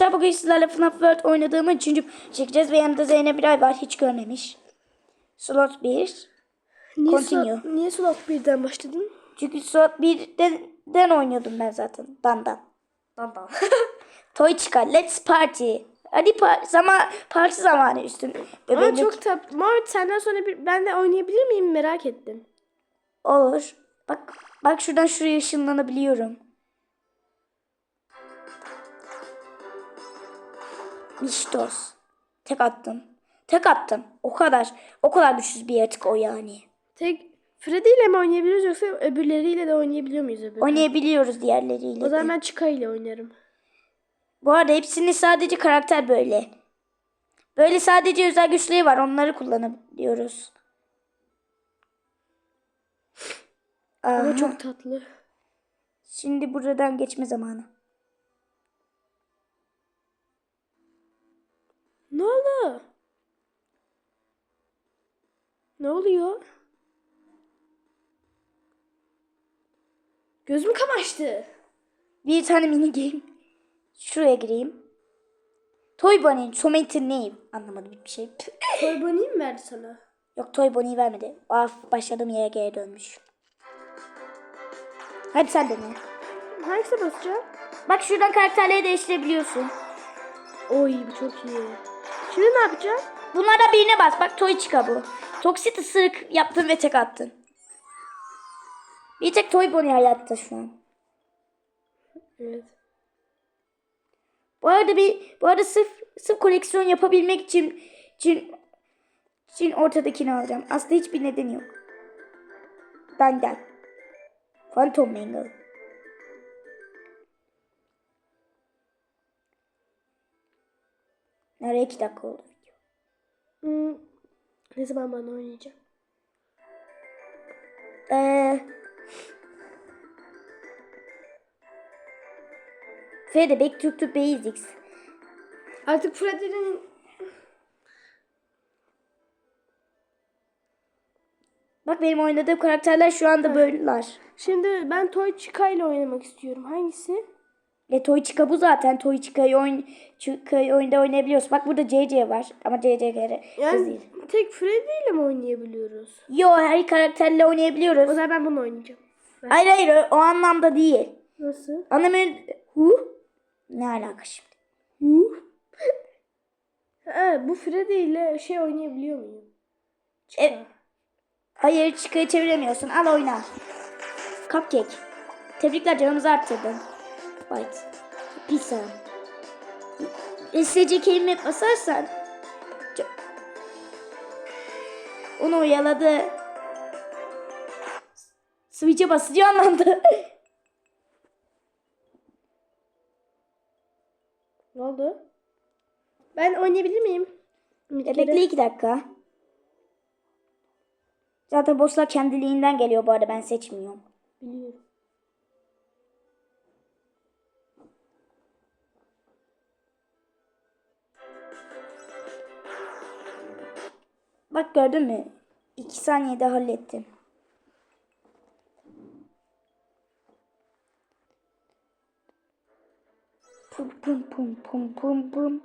Arkadaşlar bugün sizlerle FNAF World oynadığım üçüncü çekeceğiz ve yanında Zeynep Biray var hiç görmemiş. Slot 1. Niye, Continue. slot, niye slot 1'den başladın? Çünkü slot 1'den oynuyordum ben zaten. Dandan. Dandan. Toy çıkar. Let's party. Hadi par zaman parti zamanı üstün. Ama çok tatlı. Muhammed senden sonra bir, ben de oynayabilir miyim merak ettim. olur. Bak bak şuradan şuraya ışınlanabiliyorum. Miştos. Tek attım. Tek attım. O kadar. O kadar güçsüz bir yaratık o yani. Tek Freddy ile mi oynayabiliyoruz yoksa öbürleriyle de oynayabiliyor muyuz öbür? Oynayabiliyoruz diğerleriyle. O de. zaman ben Chica ile oynarım. Bu arada hepsinin sadece karakter böyle. Böyle sadece özel güçleri var. Onları kullanabiliyoruz. Aha. Ama çok tatlı. Şimdi buradan geçme zamanı. Ne oluyor? Gözüm kamaştı. Bir tane mini game. Şuraya gireyim. Toy Bunny, Tomato name. Anlamadım bir şey. Toy Bunny'i mi verdi sana? Yok Toy Bunny'yi vermedi. Af başladığım yere geri dönmüş. Hadi sen dene. Hangisine basacağım? Bak şuradan karakterleri değiştirebiliyorsun. Oy bu çok iyi. Şimdi ne yapacağım? Bunlardan birine bas. Bak Toy çıka bu. Toxit ısırık yaptın ve tek attın. Bir tek Toy Bunny hayatta şu an. Evet. Bu arada bir bu arada sırf sırf koleksiyon yapabilmek için için için ortadakini alacağım. Aslında hiçbir nedeni yok. Benden. Phantom Mangle. Nereye iki dakika oldu video. Hmm. Ne zaman ben oynayacağım? Ee, Fede back to, to basics. Artık Freddy'nin Bak benim oynadığım karakterler şu anda böyleler. Şimdi ben Toy Chica ile oynamak istiyorum. Hangisi? E Toy Chica bu zaten. Toy Chica'yı oyun Chica'yı oyunda oynayabiliyoruz. Bak burada CC var ama CC kız Yani değil. tek Freddy ile mi oynayabiliyoruz? Yo her karakterle O oynayabiliyoruz. zaman ben bunu oynayacağım. Hayır hayır o, o anlamda değil. Nasıl? Anlamı hu ne alaka şimdi? Hu? ha, bu Freddy ile şey oynayabiliyor muyum? Chica. E, hayır Chica'yı çeviremiyorsun. Al oyna. Cupcake. Tebrikler canımızı arttırdın. White. Pizza. SC kelime basarsan onu oyaladı. Switch'e basıcı anlamda. Ne oldu? Ben oynayabilir miyim? Bir E, bekle iki dakika. Zaten bosslar kendiliğinden geliyor bu arada ben seçmiyorum. Biliyorum. Bak gördün mü? İki saniyede hallettim. Pum pum pum pum pum pum.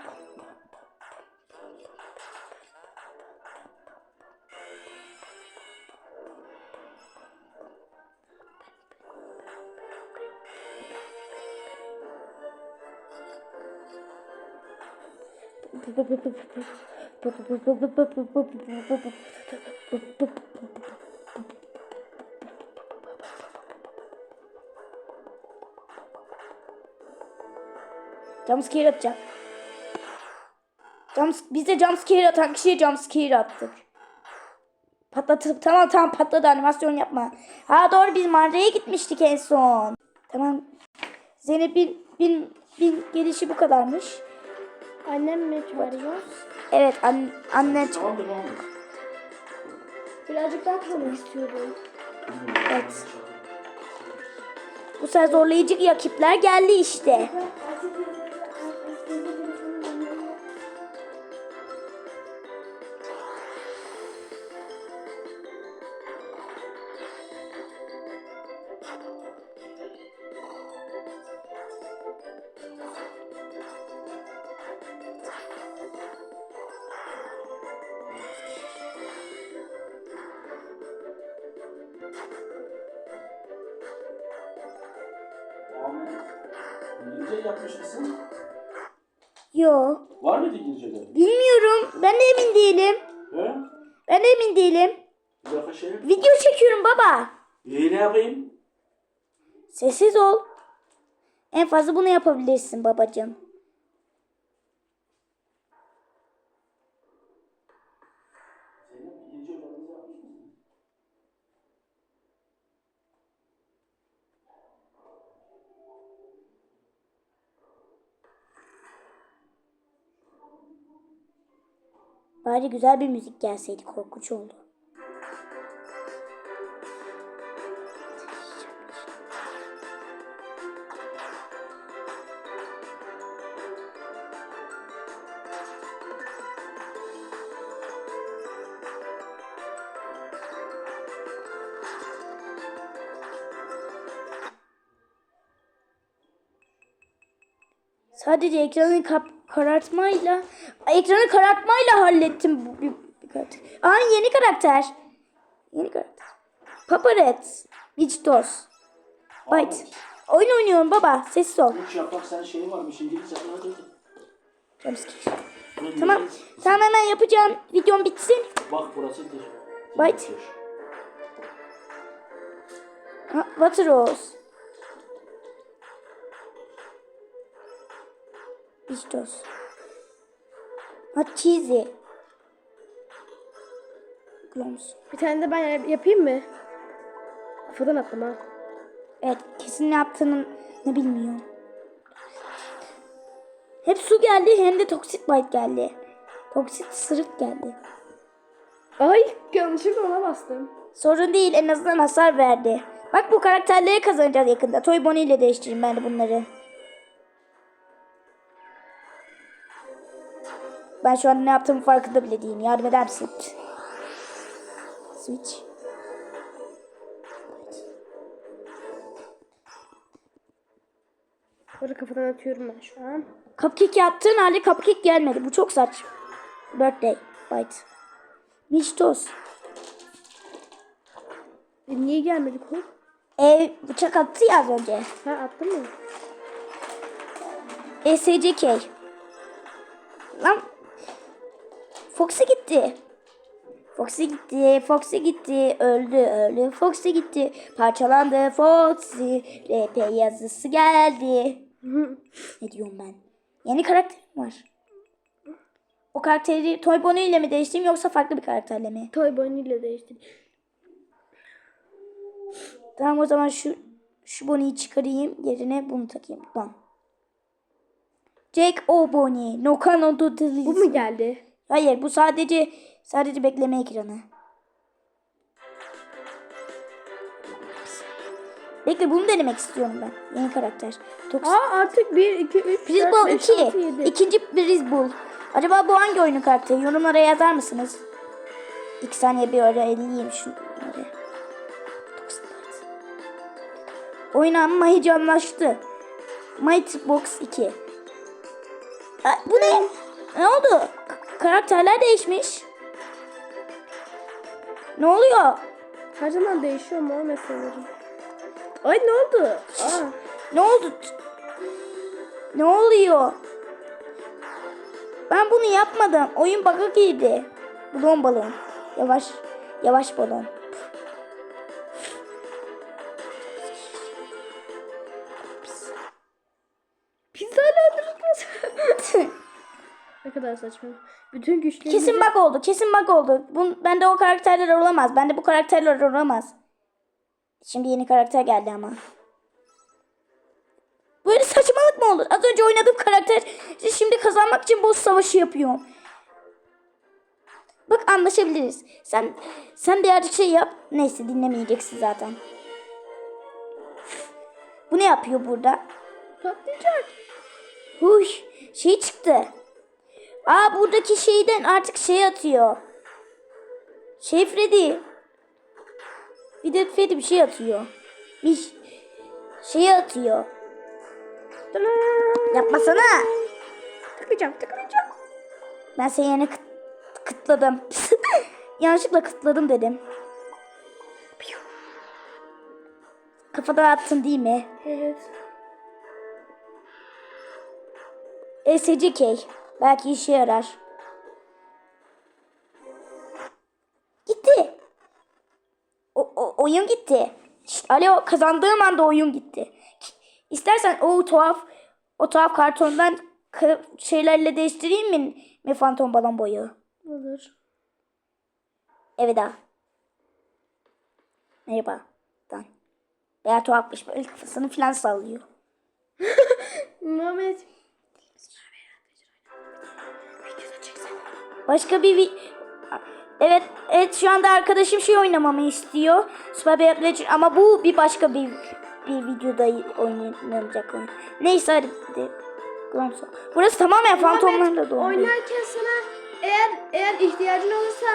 Jumpscare atacak. Jumps biz de jumpscare atan kişiye jumpscare attık. Patlatıp tamam tamam patladı animasyon yapma. Ha doğru biz mağaraya gitmiştik en son. Tamam. Zeynep'in bin, bin gelişi bu kadarmış. Annem mi çağırıyor? Evet an, anne çık- Birazcık daha kalmak istiyordum. Evet. Bu sefer zorlayıcı rakipler geldi işte. Şey yapmış mısın? Yo. Var mıydı İngilizce'de? Bilmiyorum. Ben de emin değilim. He? Ben de emin değilim. Bir dakika şey. Video çekiyorum baba. İyi ne yapayım? Sessiz ol. En fazla bunu yapabilirsin babacığım. Bari güzel bir müzik gelseydi korkunç oldu. Sadece ekranı kap- karartmayla ekranı karartmayla hallettim. Aa yeni karakter. Yeni karakter. Paparet. Vichtos. Byte. Oyun oynuyorum baba. Sessiz ol. Üç yaprak sen şey varmış İngilizce. Jumpscare. Tamam. Tamam hemen yapacağım. Videom bitsin. Bak burasıdır. Byte. Ha, Waterrose. Vichtos. Ha cheesy. Gloms. Bir tane de ben yap- yapayım mı? Kafadan attım ha. Evet kesin ne yaptığını ne bilmiyor. Hem su geldi hem de toksit bite geldi. Toksit sırık geldi. Ay yanlışlıkla ona bastım. Sorun değil en azından hasar verdi. Bak bu karakterleri kazanacağız yakında. Toy Bonnie ile değiştireyim ben de bunları. Ben şu an ne yaptığımı farkında bile değilim. Yardım eder misin? Switch. Burada kafadan atıyorum ben şu an. Cupcake yaptığın halde cupcake gelmedi. Bu çok saç. Birthday. Bite. Miştos. E, niye gelmedi kol? Ev bıçak attı ya az önce. Ha attın mı? ESCK. Lan. Foxy gitti. Foxy gitti. Foxy gitti. Öldü öldü. Foxy gitti. Parçalandı Foxy. RP yazısı geldi. ne diyorum ben? Yeni karakter var. O karakteri Toy Bonnie ile mi değiştireyim yoksa farklı bir karakterle mi? Toy Bonnie ile değiştir. Tamam o zaman şu şu Bonnie'yi çıkarayım. Yerine bunu takayım. Tamam. Jake O Bonnie. No Canon Bu mu geldi? Hayır bu sadece sadece bekleme ekranı. Bekle bunu denemek istiyorum ben. Yeni karakter. Tox Aa artık 1, 2, 3, 4, Frizball 5, 2. 6, 7. İkinci Frizball. Acaba bu hangi oyunun karakteri? Yorumlara yazar mısınız? İki saniye bir öyle elleyeyim şunları. Oyun amma heyecanlaştı. Mighty Box 2. Aa, bu ne? Ne oldu? Karakterler değişmiş. Ne oluyor? Her zaman değişiyor mu o meseleleri? Ay ne oldu? Aa. Ne oldu? Ne oluyor? Ben bunu yapmadım. Oyun bug'a girdi. Balon balon. Yavaş. Yavaş balon. Kadar saçma. Bütün güçleri... Kesin bug oldu. Kesin bug oldu. Bun, bende o karakterler olamaz. Bende bu karakterler olamaz. Şimdi yeni karakter geldi ama. Böyle saçmalık mı olur? Az önce oynadığım karakter şimdi kazanmak için boss savaşı yapıyor. Bak anlaşabiliriz. Sen sen birazcık şey yap. Neyse dinlemeyeceksin zaten. Bu ne yapıyor burada? Patlayacak. Huy, şey çıktı. Aa buradaki şeyden artık şey atıyor. Şey Freddy. Bir de Freddy bir şey atıyor. Bir şey atıyor. Yapmasana. Tıklayacağım tıklayacağım. Ben seni yine kıt, kıtladım. Yanlışlıkla kıtladım dedim. Kafadan attın değil mi? Evet. SCK. Belki işe yarar. Gitti. O, o- oyun gitti. Şşt, alo kazandığım anda oyun gitti. İstersen o tuhaf o tuhaf kartondan şeylerle değiştireyim mi, mi fantom balon boyu? Olur. Evet daha. Merhaba. Dan. Veya tuhafmış böyle kafasını falan sallıyor. Muhammed. Başka bir Evet, evet şu anda arkadaşım şey oynamamı istiyor. Super Beyblade ama bu bir başka bir bir videoda oynanacak oyun. Neyse hadi. Burası tamamen fantomlarla dolu. Oynarken sana eğer eğer ihtiyacın olursa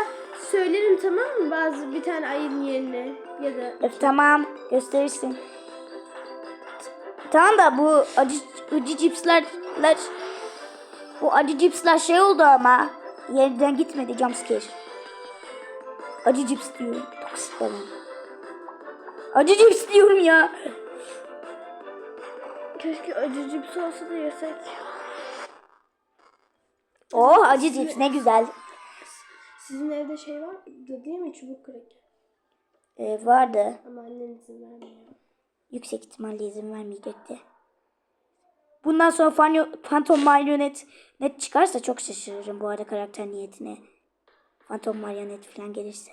söylerim tamam mı? Bazı bir tane ayın yerine ya da Öf, tamam gösterirsin. Tamam da bu acı, acı cipsler bu acı cipsler şey oldu ama yerden gitmedi jumpscare. Acı cips diyorum. Toksik balon. Acı cips diyorum ya. keşke acı cips olsa da yesek. Oh acı cips ne güzel. Sizin evde şey var değil mi çubuk kraker? Ee, vardı. Ama annen izin vermiyor. Yüksek ihtimalle izin vermeyecekti. Bundan sonra Phantom Marionet net çıkarsa çok şaşırırım bu arada karakter niyetine. Phantom Marionet falan gelirse.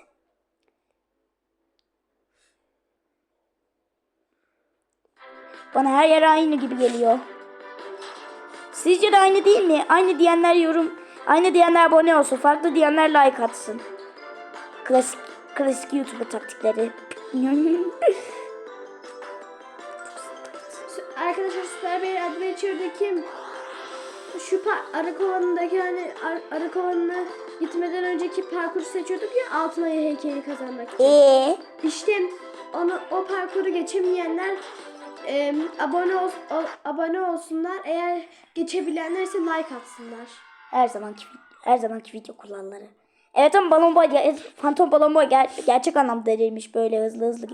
Bana her yer aynı gibi geliyor. Sizce de aynı değil mi? Aynı diyenler yorum, aynı diyenler abone olsun, farklı diyenler like atsın. Klasik, klasik YouTuber taktikleri. Arkadaşlar Super Bear Adventure'daki şu arı kovanındaki hani ar- arı kovanına gitmeden önceki parkur seçiyorduk ya altın ayı heykeli kazanmak için. Eee? İşte onu o parkuru geçemeyenler e, abone ol, ol- abone olsunlar. Eğer geçebilenler ise like atsınlar. Her zamanki her zamanki video kuralları. Evet ama balon boy fantom balon boy ger- gerçek anlamda delirmiş böyle hızlı hızlı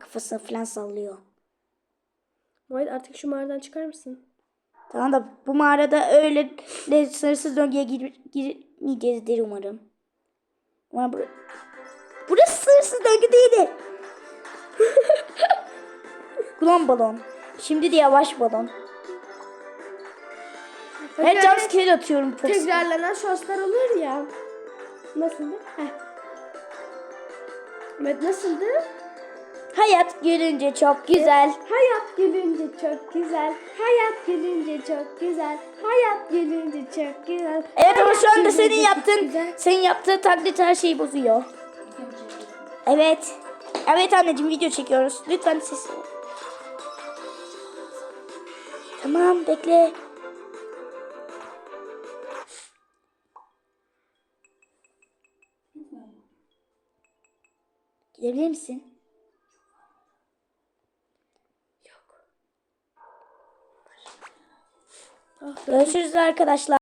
kafasını falan sallıyor. Muhammed artık şu mağaradan çıkar mısın? Tamam da bu mağarada öyle de sınırsız döngüye gir- girmeyeceğizdir umarım. Umarım bur- Burası sınırsız döngü değildi. Kulon balon. Şimdi de yavaş balon. Evet Tekrar- jumpscare atıyorum. Çok Tekrarlanan şoslar olur ya. Nasıldı? Heh. Muhammed nasıldı? Hayat görünce çok güzel. Hayat gülünce çok güzel. Hayat gülünce çok güzel. Hayat gülünce çok güzel. Evet ama şu anda gülünce senin yaptığın senin yaptığın taklit her şeyi bozuyor. Evet. Evet anneciğim video çekiyoruz. Lütfen ses. Tamam bekle. Gidebilir misin? Görüşürüz arkadaşlar.